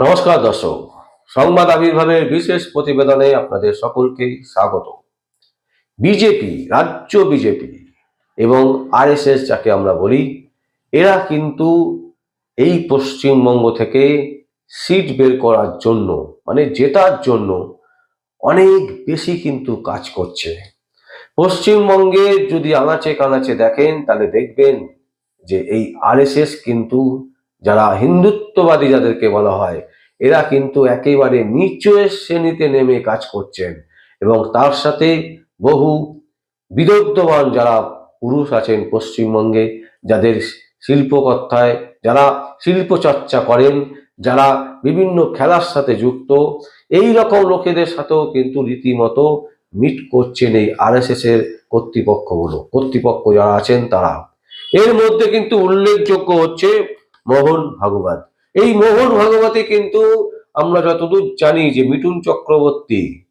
নমস্কার দর্শক, সংবাদ আবির্ভাবের বিশেষ প্রতিবেদনে আপনাদের সকলকে স্বাগত। বিজেপি, রাজ্য বিজেপি এবং আরএসএস যাকে আমরা বলি, এরা কিন্তু এই পশ্চিমবঙ্গ থেকে সিট বের করার জন্য মানে জেতার জন্য অনেক বেশি কিন্তু কাজ করছে। পশ্চিমবঙ্গে যদি আনাচে কানাচে দেখেন, তাহলে দেখবেন যে এই আরএসএস কিন্তু যারা হিন্দুত্ববাদী যাদেরকে বলা হয়, এরা কিন্তু একেবারে নিচু শ্রেণীতে নেমে কাজ করছেন এবং তার সাথে বহু বিদগ্ধবান যারা পুরুষ আছেন পশ্চিমবঙ্গে, যাদের শিল্পকথায় যারা শিল্প চর্চা করেন, যারা বিভিন্ন খেলার সাথে যুক্ত, এই রকম লোকেদের সাথেও কিন্তু রীতিমতো মিট করছেন এই আরএসএস এর কর্তৃপক্ষগুলো, কর্তৃপক্ষ যারা আছেন তারা। এর মধ্যে কিন্তু উল্লেখযোগ্য হচ্ছে মোহন ভাগবত। এই মোহন ভাগবতী কিন্তু আমরা যতদূর জানি যে মিঠুন চক্রবর্তী,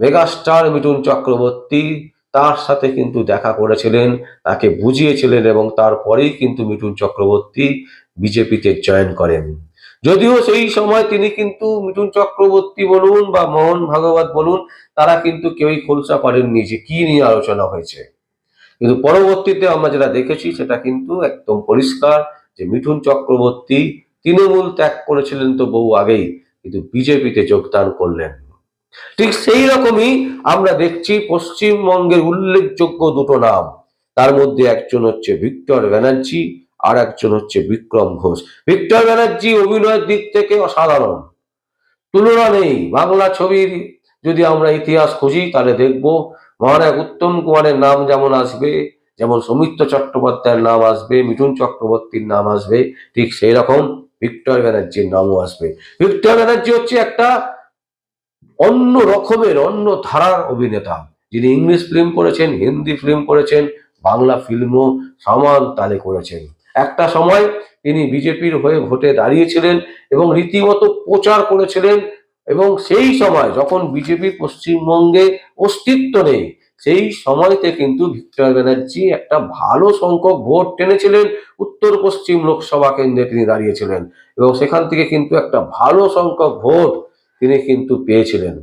মেগাস্টার মিঠুন চক্রবর্তী, তার সাথে কিন্তু দেখা করেছিলেন, তাকে বুঝিয়েছিলেন এবং তারপরেই কিন্তু মিঠুন চক্রবর্তী বিজেপিতে জয়েন করেন। যদিও সেই সময় তিনি কিন্তু মিঠুন চক্রবর্তী বলুন বা মোহন ভাগবত বলুন, তারা কিন্তু কেউই খোলসা করেননি যে কি নিয়ে আলোচনা হয়েছে। কিন্তু পরবর্তীতে আমরা যেটা দেখেছি, সেটা কিন্তু একদম পরিষ্কার যে মিঠুন চক্রবর্তী তৃণমূল ত্যাগ করেছিলেন তো বহু আগেই, কিন্তু বিজেপিতে যোগদান করলেন ঠিক সেই রকমই আমরা দেখছি পশ্চিমবঙ্গের উল্লেখযোগ্য দুটো নাম। তার মধ্যে একজন হচ্ছে ভিক্টর ব্যানার্জি আর একজন হচ্ছে বিক্রম ঘোষ। ভিক্টর ব্যানার্জি অভিনয়ের দিক থেকে অসাধারণ। তুলনা নেই। বাংলা ছবির যদি আমরা ইতিহাস খুঁজি, তাহলে দেখব মহানায়ক উত্তম কুমারের নাম যেমন আসবে যেমন সৌমিত্র চট্টোপাধ্যায়ের নাম আসবে, মিঠুন চক্রবর্তীর নাম আসবে, ঠিক সেই রকম ভিক্টর ব্যানার্জির নামও আসবে। ভিক্টর ব্যানার্জি হচ্ছে একটা অন্য রকমের, অন্য ধারার অভিনেতা। যিনি ইংলিশ ফিল্ম করেছেন, হিন্দি ফিল্ম করেছেন, বাংলা ফিল্মও সমান তালে করেছেন। একটা সময় তিনি বিজেপির হয়ে ভোটে দাঁড়িয়েছিলেন এবং রীতিমতো প্রচার করেছিলেন এবং সেই সময় যখন বিজেপি পশ্চিমবঙ্গে অস্তিত্ব নেই সেই সময়তে কিন্তু ভিক্টর ব্যানার্জি একটা ভালো সংখ্যক ভোট টেনেছিলেন। উত্তর পশ্চিম লোকসভা কেন্দ্রে তিনি দাঁড়িয়েছিলেন এবং সেখান থেকে কিন্তু একটা ভালো সংখ্যক ভোট তিনি কিন্তু পেয়েছিলেন।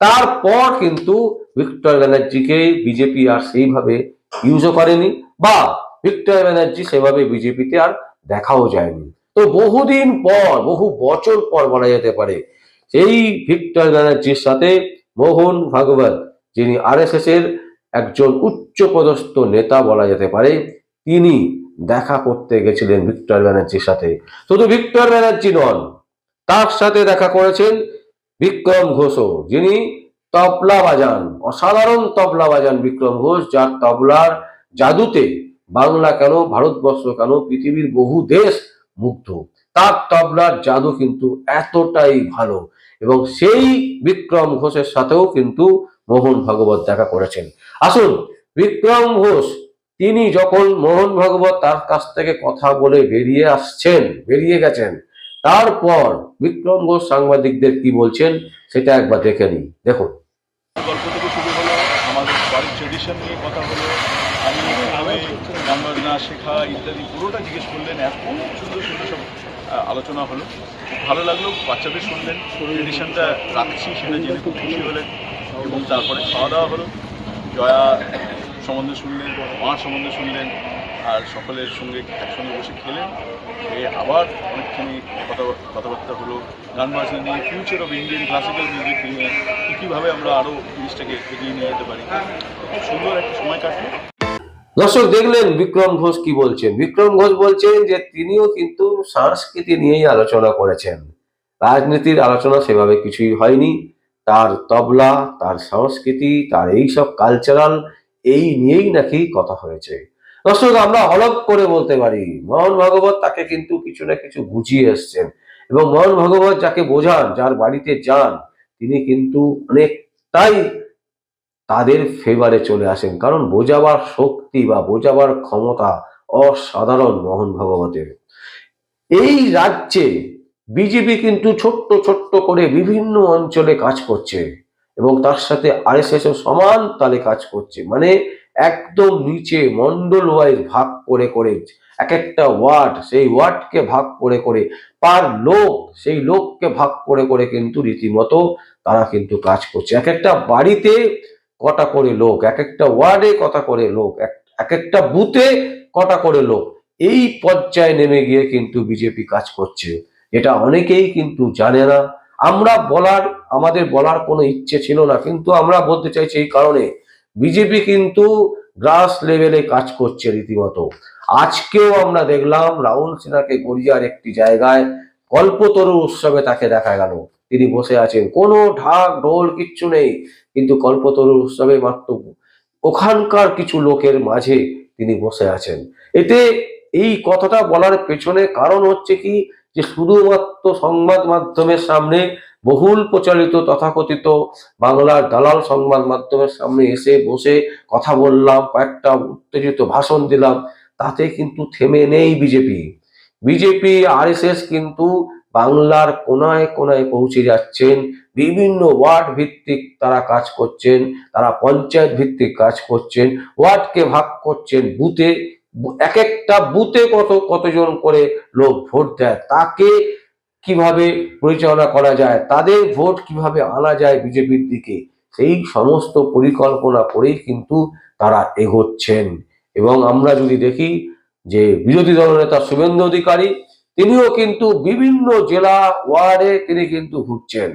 তারপর কিন্তু ভিক্টর ব্যানার্জিকে বিজেপি আর সেইভাবে ইউজও করেনি বা ভিক্টর ব্যানার্জি সেভাবে বিজেপিতে আর দেখাও যায়নি। তো বহুদিন পর, বহু বছর পর বলা যেতে পারে, সেই ভিক্টর ব্যানার্জির সাথে মোহন ভাগবত যিনি আরএসএস এর একজন উচ্চপদস্থ নেতা বলা যেতে পারে, তিনি দেখা করতে গেছিলেন ভিক্টর ব্যানার্জির সাথে। শুধু ভিক্টর ব্যানার্জি নন, তার সাথে দেখা করেছেন বিক্রম ঘোষও, যিনি তবলা বাজান, অসাধারণ তবলা বাজান বিক্রম ঘোষ, যার তবলার জাদুতে বাংলা কেন, ভারতবর্ষ কেন, পৃথিবীর বহু দেশ মুগ্ধ। তার তবলার জাদু কিন্তু এতটাই ভালো এবং সেই বিক্রম ঘোষের সাথেও কিন্তু মোহন ভাগবত দেখা করেছেন। আসুন বিক্রম ঘোষ তিনি যখন মোহন ভাগবত তার কাছ থেকে কথা বলে বেরিয়ে আসছেন বেরিয়ে গেছেন তারপর বিক্রম ঘোষ সাংবাদিকদের কি বলছেন সেটা একবার দেখে নিই। দেখুন। গল্প থেকে শুরু হলো আমাদের বাড়ির ট্রেডিশন নিয়ে কথা হলো আমি গ্রামে গান শেখা ইত্যাদি পুরোটা জিজ্ঞেস করলেন এত সুন্দর সুন্দর সব আলোচনা হলো। ভালো লাগল বাচ্চাদের শুনলেন ট্রেডিশনটা রাখছি সেটা জেনে খুব খুশি হলেন। এবং তারপরে খাওয়া দাওয়া হলো। জয়া সম্বন্ধে শুনলেন, মা সম্বন্ধে শুনলেন, আর সকলের সঙ্গে একসঙ্গে বসে খেলেন। খেয়ে আবার অনেকখানি কথা, কথাবার্তা হলো, গান বাজনা নিয়ে future of Indian classical music নিয়ে, কী কীভাবে আমরা আরও জিনিসটাকে এগিয়ে নিয়ে যেতে পারি। খুব সুন্দর একটা সময় কাটলো। দর্শক, দেখলেন বিক্রম ঘোষ কি বলছেন? বিক্রম ঘোষ বলছেন যে, তিনিও কিন্তু সংস্কৃতি নিয়েই আলোচনা করেছেন। রাজনীতির আলোচনা সেভাবে কিছুই হয়নি। তার তবলা, তার সংস্কৃতি, তার এই সব কালচারাল এই নিয়েই নাকি কথা হয়েছে। দর্শক, আমরা অলপ করে বলতে পারি মোহন ভাগবত তাকে কিন্তু কিছু না কিছু বুঝিয়ে এসছেন এবং মোহন ভাগবত যাকে বোঝান, যার বাড়িতে যান, তিনি কিন্তু অনেকটাই তাদের ফেভারে চলে আসেন। কারণ বোঝাবার শক্তি বা বোঝাবার ক্ষমতা অসাধারণ মোহন ভাগবতের। এই রাজ্যে বিজেপি কিন্তু ছোট্ট ছোট্ট করে বিভিন্ন অঞ্চলে কাজ করছে এবং তার সাথে আরএসএস সমান তালে কাজ করছে। মানে একদম নিচে মন্ডল ওয়াইজ ভাগ করে করে এক একটা ওয়ার্ড, সেই ওয়ার্ডকে ভাগ করে করে পার লোক, সেই লোককে ভাগ করে করে কিন্তু রীতিমতো তারা কিন্তু কাজ করছে। এক একটা বাড়িতে কটা করে লোক, এক একটা ওয়ার্ডে কটা করে লোক, এক একটা বুথে কটা করে লোক। এই পর্যায়ে নেমে গিয়ে কিন্তু বিজেপি কাজ করছে। এটা অনেকেই কিন্তু জানে না। আমরা বলার, আমাদের বলার কোনো ইচ্ছে ছিল না, কিন্তু আমরা বলতে চাইছি এই কারণে বিজেপি কিন্তু গ্রাস লেভেলে কাজ করছে রীতিমতো। আজকেও আমরা দেখলাম রাহুল সিনহাকে গড়িয়ার একটি জায়গায় কল্পতরু উৎসবে তাকে দেখা গেল। তিনি বসে আছেন। কোনো ঢাক, ঢোল কিচ্ছু নেই, কিন্তু কল্পতরু উৎসবে মাত্র ওখানকার কিছু লোকের মাঝে তিনি বসে আছেন। এতে এই কথাটা বলার পেছনে কারণ হচ্ছে কি যে শুধুমাত্র সংবাদ মাধ্যমের সামনে বহুল প্রচারিত তথাকথিত বাংলার দালাল সংবাদ মাধ্যমের সামনে এসে বসে কথা বললাম, কয়েকটা উত্তেজিত ভাষণ দিলাম, তাতে কিন্তু থেমে নেই বিজেপি। বিজেপি, আরএসএস কিন্তু বাংলার কোনায় কোনায় পৌঁছে যাচ্ছেন, বিভিন্ন ওয়ার্ড ভিত্তিক তারা কাজ করছেন, তারা পঞ্চায়েত ভিত্তিক কাজ করছেন, ওয়ার্ডকে ভাগ করছেন, বুথে এক একটা বুথে কত, কতজন করে লোক ভোট দেয়, তাকে কীভাবে পরিচালনা করা যায়, তাদের ভোট কীভাবে আনা যায় বিজেপির দিকে, সেই সমস্ত পরিকল্পনা করেই কিন্তু তারা এগোচ্ছেন। এবং আমরা যদি দেখি যে বিরোধী দলনেতা শুভেন্দু অধিকারী, তিনিও কিন্তু বিভিন্ন জেলা ওয়ার্ডে তিনি কিন্তু ঘুরছেন।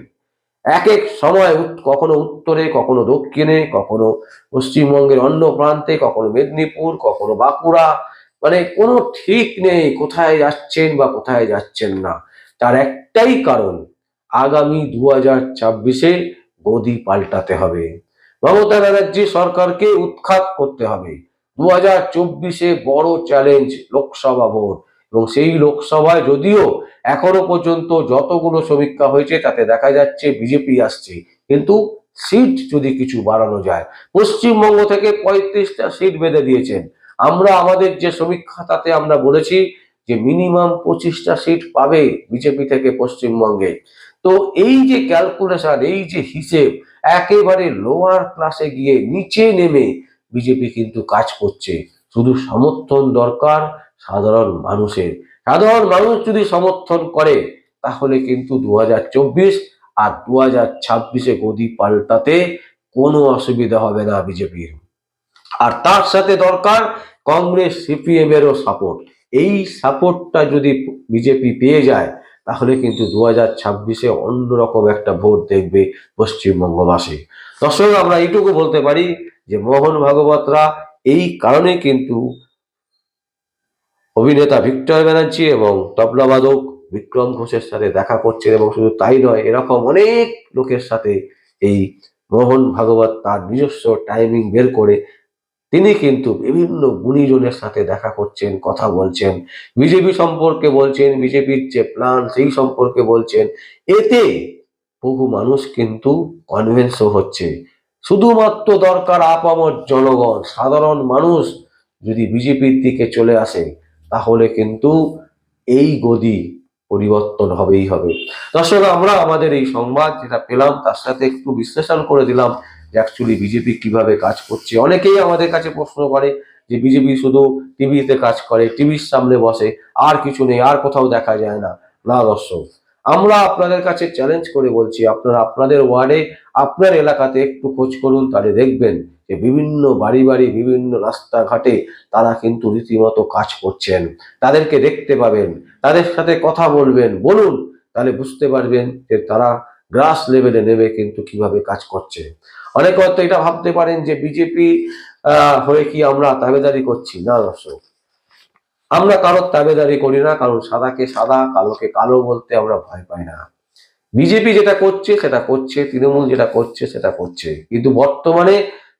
এক এক সময় কখনো উত্তরে, কখনো দক্ষিণে, কখনো পশ্চিমবঙ্গের অন্য প্রান্তে, কখনো মেদিনীপুর, কখনো বাঁকুড়া। মানে কোনো ঠিক নেই কোথায় যাচ্ছেন বা কোথায় যাচ্ছেন না। তার একটাই কারণ, আগামী দু হাজার ছাব্বিশে গদি পাল্টাতে হবে। মমতা ব্যানার্জি সরকারকে উৎখাত করতে হবে। দু হাজার চব্বিশে বড় চ্যালেঞ্জ লোকসভা ভোট। এবং সেই লোকসভায় যদিও এখনও পর্যন্ত যতগুলো সমীক্ষা হয়েছে, তাতে দেখা যাচ্ছে বিজেপি আসছে। কিন্তু সিট যদি কিছু বাড়ানো যায়, পশ্চিমবঙ্গ থেকে পঁয়ত্রিশটা সিট বেঁধে দিয়েছেন। আমরা আমাদের যে সমীক্ষা, তাতে আমরা বলেছি যে মিনিমাম পঁচিশটা সিট পাবে বিজেপি থেকে পশ্চিমবঙ্গে। তো এই যে ক্যালকুলেশন, এই যে হিসেব, একেবারে লোয়ার ক্লাসে গিয়ে নিচে নেমে বিজেপি কিন্তু কাজ করছে। শুধু সমর্থন দরকার সাধারণ মানুষের, সাধারণ মানুষ যদি সমর্থন করে, তাহলে কিন্তু দু হাজার চব্বিশ আর দু হাজার ছাব্বিশে গদি পাল্টাতে কোনো অসুবিধা হবে না বিজেপির। আর তার সাথে দরকার কংগ্রেস সিপিএম এরও সাপোর্ট এই সাপোর্টটা যদি বিজেপি পেয়ে যায়, তাহলে কিন্তু দু হাজার ছাব্বিশে অন্যরকম একটা ভোট দেখবে পশ্চিমবঙ্গবাসী দর্শক, আমরা এইটুকু বলতে পারি যে, মোহন ভাগবতরা এই কারণে কিন্তু অভিনেতা ভিক্টর ব্যানার্জি এবং তবলাবাদক বিক্রম ঘোষের সাথে দেখা করছেন এবং শুধু তাই নয়, এরকম অনেক লোকের সাথে এই মোহন ভাগবত তার নিজস্ব টাইমিং বের করে তিনি কিন্তু বিভিন্ন গুণীজনের সাথে দেখা করছেন, কথা বলছেন। বিজেপি সম্পর্কে বলছেন, বিজেপির যে প্ল্যান সেই সম্পর্কে বলছেন। এতে বহু মানুষ কিন্তু কনভেন্সও হচ্ছে। শুধুমাত্র দরকার আপামর জনগণ, সাধারণ মানুষ যদি বিজেপির দিকে চলে আসে তাহলে কিন্তু এই গদি পরিবর্তন হবেই হবে। দর্শক, আমরা আমাদের এই সংবাদ যেটা পেলাম, তার সাথে একটু বিশ্লেষণ করে দিলাম যে অ্যাকচুয়ালি বিজেপি কীভাবে কাজ করছে। অনেকেই আমাদের কাছে প্রশ্ন করে যে বিজেপি শুধু টিভিতে কাজ করে, টিভির সামনে বসে, আর কিছু নেই, আর কোথাও দেখা যায় না। না, দর্শক, আমরা আপনাদের কাছে চ্যালেঞ্জ করে বলছি, আপনারা আপনাদের ওয়ার্ডে, আপনার এলাকাতে একটু খোঁজ করুন, তাহলে দেখবেন যে বিভিন্ন বাড়ি বাড়ি বিভিন্ন রাস্তাঘাটে তারা কিন্তু রীতিমতো কাজ করছেন। তাদেরকে দেখতে পাবেন, তাদের সাথে কথা বলবেন, বলুন, তাহলে বুঝতে পারবেন যে তারা গ্রাস লেভেলে নেমে কিন্তু কীভাবে কাজ করছে। অনেকে হয়তো এটা ভাবতে পারেন যে বিজেপি হয়ে কি আমরা তাবেদারি করছি? না দর্শক। আমরা কারোর তাবেদারি করি না, কারণ সাদাকে সাদা, কালোকে কালো বলতে আমরা ভয় পাই না। বিজেপি যেটা করছে সেটা করছে, তৃণমূল যেটা করছে সেটা করছে। কিন্তু বর্তমানে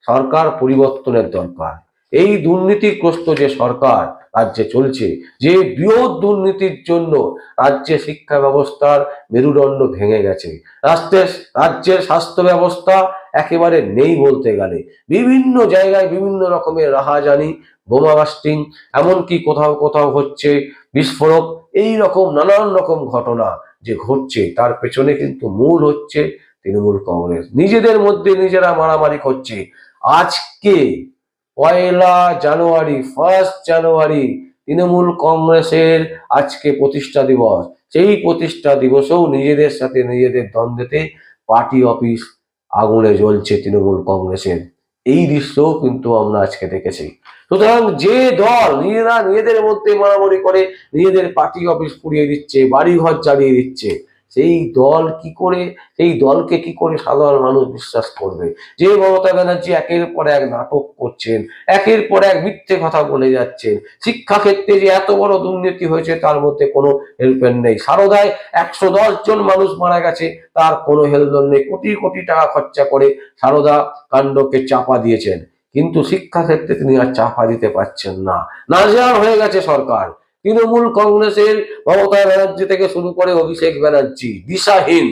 সরকার পরিবর্তনের দরকার। এই দুর্নীতিগ্রস্ত যে সরকার রাজ্যে চলছে, যে বৃহৎ দুর্নীতির জন্য রাজ্যে শিক্ষা ব্যবস্থার মেরুদণ্ড ভেঙে গেছে রাষ্ট্রের রাজ্যের স্বাস্থ্য ব্যবস্থা একেবারে নেই বলতে গেলে। বিভিন্ন জায়গায় বিভিন্ন রকমের রাহাজানি, বোমা বাস্টিং, এমনকি কোথাও কোথাও হচ্ছে বিস্ফোরক, এই রকম নানান রকম ঘটনা যে ঘটছে, তার পেছনে কিন্তু মূল হচ্ছে তৃণমূল কংগ্রেস। নিজেদের মধ্যে নিজেরা মারামারি করছে। আজকে পয়লা জানুয়ারি ফার্স্ট জানুয়ারি, তৃণমূল কংগ্রেসের আজকে প্রতিষ্ঠা দিবস। সেই প্রতিষ্ঠা দিবসেও নিজেদের সাথে নিজেদের দ্বন্দ্বেতে পার্টি অফিস আগুনে জ্বলছে তৃণমূল কংগ্রেসের। এই দৃশ্যও কিন্তু আমরা আজকে দেখেছি। সুতরাং যে দল নিজেরা নিজেদের মধ্যে মারামারি করে নিজেদের পার্টি অফিস পুড়িয়ে দিচ্ছে, বাড়িঘর জ্বালিয়ে দিচ্ছে সেই দল কি করে, সেই দলকে কি করে সাধারণ মানুষ বিশ্বাস করবে? যে মমতা ব্যানার্জি একের পর এক নাটক করছেন, একের পর এক মিথ্যে কথা বলে যাচ্ছেন শিক্ষাক্ষেত্রে যে এত বড় দুর্নীতি হয়েছে তার মধ্যে কোনো হেল্পের নেই। সারদায় একশো দশ জন মানুষ মারা গেছে, তার কোনো হেলদোল নেই। কোটি কোটি টাকা খরচা করে সারদা কাণ্ডকে চাপা দিয়েছেন। কিন্তু শিক্ষাক্ষেত্রে তিনি আর চাপা দিতে পারছেন না। নাজেহাল হয়ে গেছে সরকার। তৃণমূল কংগ্রেসের মমতা ব্যানার্জি থেকে শুরু করে অভিষেক ব্যানার্জি, দিশাহীন।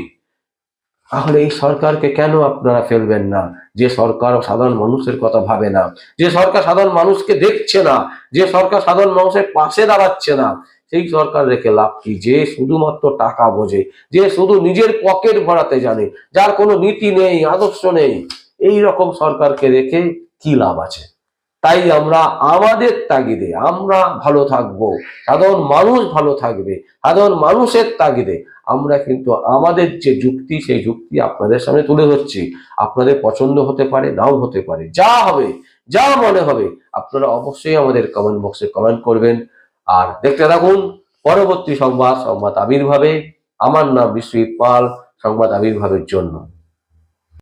তাহলে এই সরকারকে কেন আপনারা ফেলবেন না? যে সরকার সাধারণ মানুষের কথা ভাবে না, যে সরকার সাধারণ মানুষকে দেখছে না, যে সরকার সাধারণ মানুষের পাশে দাঁড়াচ্ছে না, সেই সরকার রেখে লাভ কি? যে শুধুমাত্র টাকা বোঝে, যে শুধু নিজের পকেট ভরাতে জানে, যার কোনো নীতি নেই, আদর্শ নেই এই রকম সরকারকে রেখে কি লাভ আছে? তাই আমরা আমাদের তাগিদে, আমরা ভালো থাকব, সাধারণ মানুষ ভালো থাকবে, সাধারণ মানুষের তাগিদে আমরা কিন্তু আমাদের যে যুক্তি, সেই যুক্তি আপনাদের সামনে তুলে ধরছি। আপনাদের পছন্দ হতে পারে, নাও হতে পারে, যা হবে, যা মনে হবে, আপনারা অবশ্যই আমাদের কমেন্ট বক্সে কমেন্ট করবেন। আর দেখতে থাকুন পরবর্তী সংবাদ সংবাদ আবির্ভাবে। আমার নাম বিশ্বজিৎ পাল, সংবাদ আবির্ভাবের জন্য।